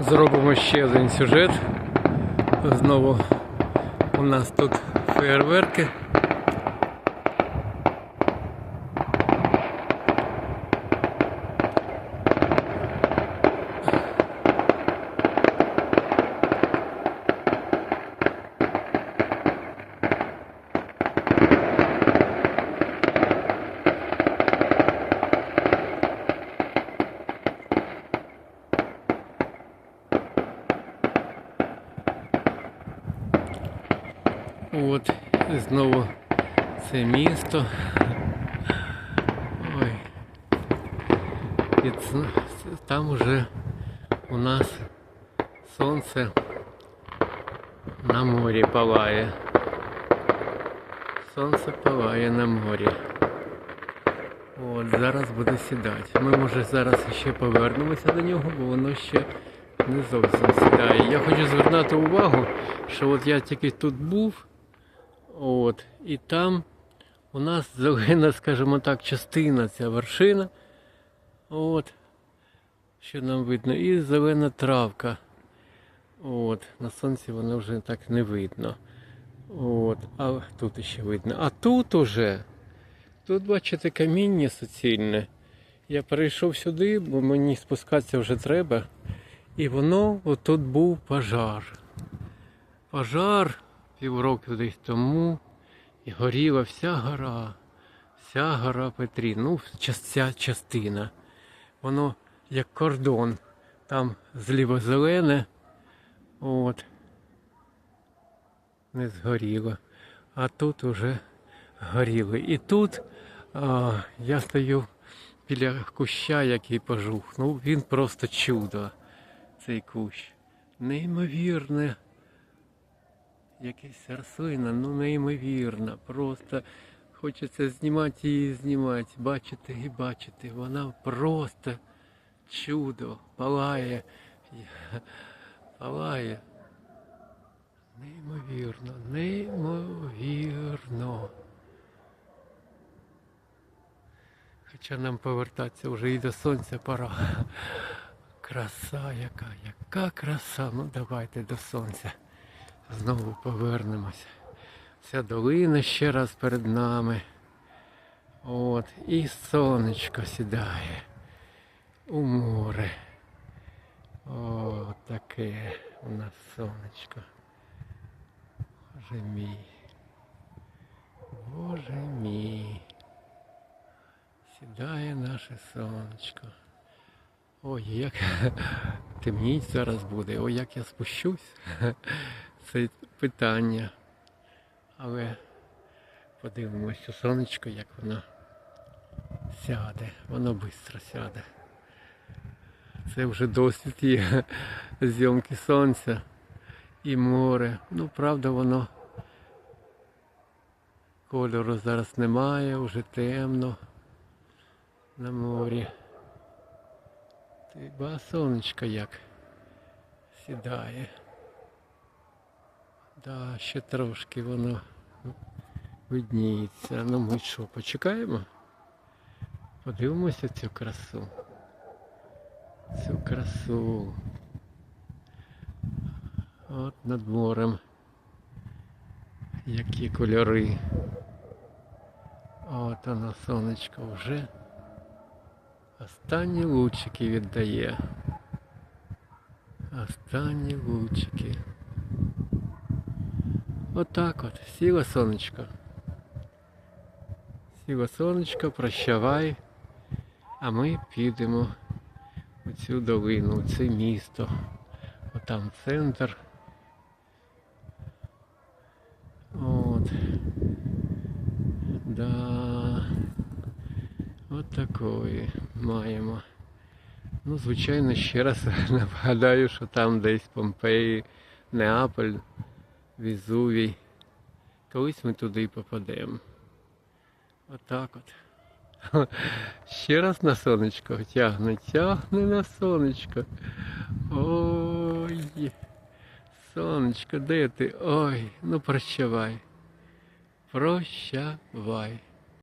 Зробимо ще один сюжет. Знову у нас тут фейерверки. От і знову це місто. Ой. І ц- там уже у нас сонце на морі палає. Сонце палає на морі. От, зараз буде сідати. Ми може зараз ще повернемося до нього, бо воно ще не зовсім сідає. Я хочу звернути увагу, що от я тільки тут був, от, і там у нас зелена, скажімо так, частина, ця вершина. От, що нам видно, і зелена травка. От, на сонці воно вже так не видно. От, а тут ще видно. А тут уже, тут бачите каміння суцільне. Я перейшов сюди, бо мені спускатися вже треба. І воно, отут був пожар. Пожар півроку десь тому. І горіла вся гора. Вся гора Петрі. Ну, ця частина. Воно як кордон. Там зліво зелене. От. Не згоріло. А тут уже горіли. І тут а, я стою біля куща, який пожух. Ну, він просто чудо, цей кущ. Неймовірне. Якась рослина, ну неймовірна. Просто хочеться знімати її, знімати, бачити і бачити. Вона просто чудо, палає, палає. Неймовірно, неймовірно. Хоча нам повертатися вже і до сонця пора. Краса яка, яка краса. Ну давайте до сонця. Знову повернемося. Ця долина ще раз перед нами. От, і сонечко сідає у море. О, таке у нас сонечко. Боже мій. Боже мій. Сідає наше сонечко. Ой, як темніть зараз буде. Ой, як я спущусь. Це питання. Але подивимося сонечко, як воно сяде. Воно швидко сяде. Це вже досвід є зйомки сонця і море. Ну, правда, воно кольору зараз немає, вже темно на морі. Ти ба сонечко як сідає. Да, ще трошки воно видніється. Ну ми що, почекаємо? Подивимося цю красу. Цю красу. От над морем. Які кольори. От воно сонечко вже. Останні лучики віддає. Останні лучики. Отак от, сіло сонечко. Сіло сонечко, прощавай. А ми підемо у цю долину, у це місто. Отам центр. От. Да. От такої маємо. Ну, звичайно, ще раз нагадаю, що там десь Помпеї, Неаполь, Візувій. Колись ми туди попадемо. Отак от. Ще раз на сонечко тягне, тягне на сонечко. Ой. Сонечко, де ти? Ой, ну прощавай. Прощавай.